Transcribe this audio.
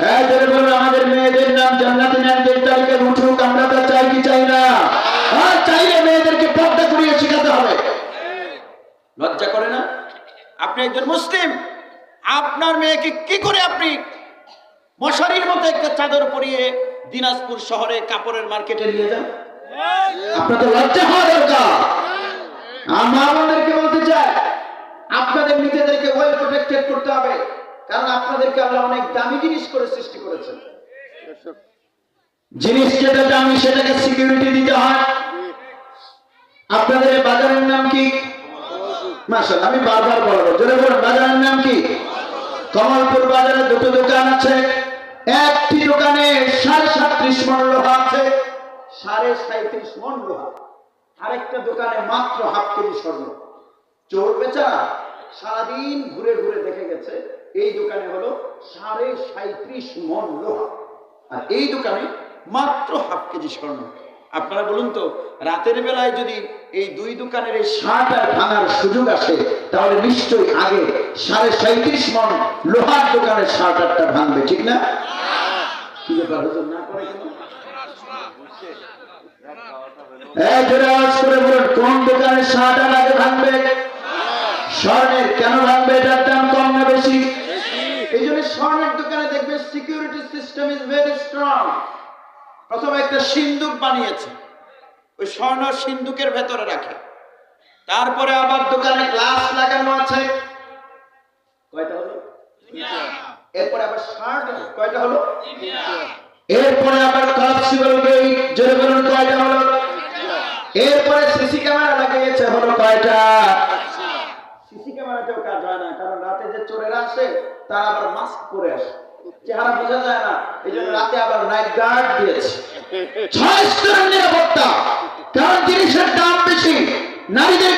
আমাদের মেয়েদের নাম জান্নাতি নামদের তালিকায় উঠুক, আমরা তা চাই কি চাই না? আর চাইলে মেয়েদেরকে পর্দা করিয়ে শেখাতে হবে। লজ্জা করে না? আপনি একজন মুসলিম, আপনার মেয়েকে কি করে আপনি মশারির মতো একটা চাদর পরিয়ে দিনাজপুর শহরে কাপড়ের মার্কেটে নিয়ে যান? আপনাদের লজ্জা হওয়া দরকার আমার আমাদেরকে বলতে চাই আপনাদের নিজেদেরকে ওয়েল প্রোটেক্টেড করতে হবে কারণ আপনাদেরকে আল্লাহ অনেক দামি জিনিস করে সৃষ্টি করেছেন। জিনিস যেটা দামি, সেটাকে সিকিউরিটি দিতে হয়। আপনাদের বাজারের নাম কি? মাসাল আমি বারবার বলব, জোরে বলুন, বাজারের নাম কি? কমলপুর বাজারে দুটো দোকান আছে। একটি দোকানে সাড়ে সাতত্রিশ মন লোহা আছে, সাড়ে সাঁত্রিশ মন লোহা। আরেকটা দোকানে মাত্র হাফ কেজি স্বর্ণ। চোর বেচারা সারাদিন ঘুরে ঘুরে দেখে গেছে এই দোকানে হলো সাড়ে সাঁত্রিশ মন লোহা। আর এই দোকানে মাত্র হাফ কেজি স্বর্ণ। আপনারা বলুন তো, রাতের বেলায় যদি এই দুই দোকানের এই শার্ট আর ভাঙার সুযোগ আসে, তাহলে নিশ্চয়ই আগে সাড়ে সাঁত্রিশ মন লোহার দোকানের শার্ট আরটা ভাঙবে, ঠিক না? কেন? এই জোরে আওয়াজ করে বলুন, কোন দোকানের শার্ট আর আগে ভাঙবে? স্বর্ণের কেন ভাঙবে এটার দাম কম না বেশি এই জন্য স্বর্ণের দোকানে দেখবে security system is very strong প্রথমে একটা সিন্দুক বানিয়েছে। ওই স্বর্ণ সিন্দুকের ভেতরে রাখে। তারপরে আবার দোকানে গ্লাস লাগানো আছে। কয়টা হলো? এরপরে আবার শার্ট কয়টা হলো? এরপরে আবার কনস্টেবল গেট জোরে বলুন কয়টা হলো? এরপরে সিসি ক্যামেরা লাগিয়েছে হলো কয়টা? সিসি ক্যামেরাতেও কাজ হয় না কারণ রাতে যে চোরেরা আসে তারা আবার মাস্ক পরে আসে। চেহারা বোঝা যায় না এই জন্য রাতে আবার নাইট গার্ড দিয়েছে। ছয় স্তরের নিরাপত্তা, কারণ জিনিসের দাম বেশি নারীদের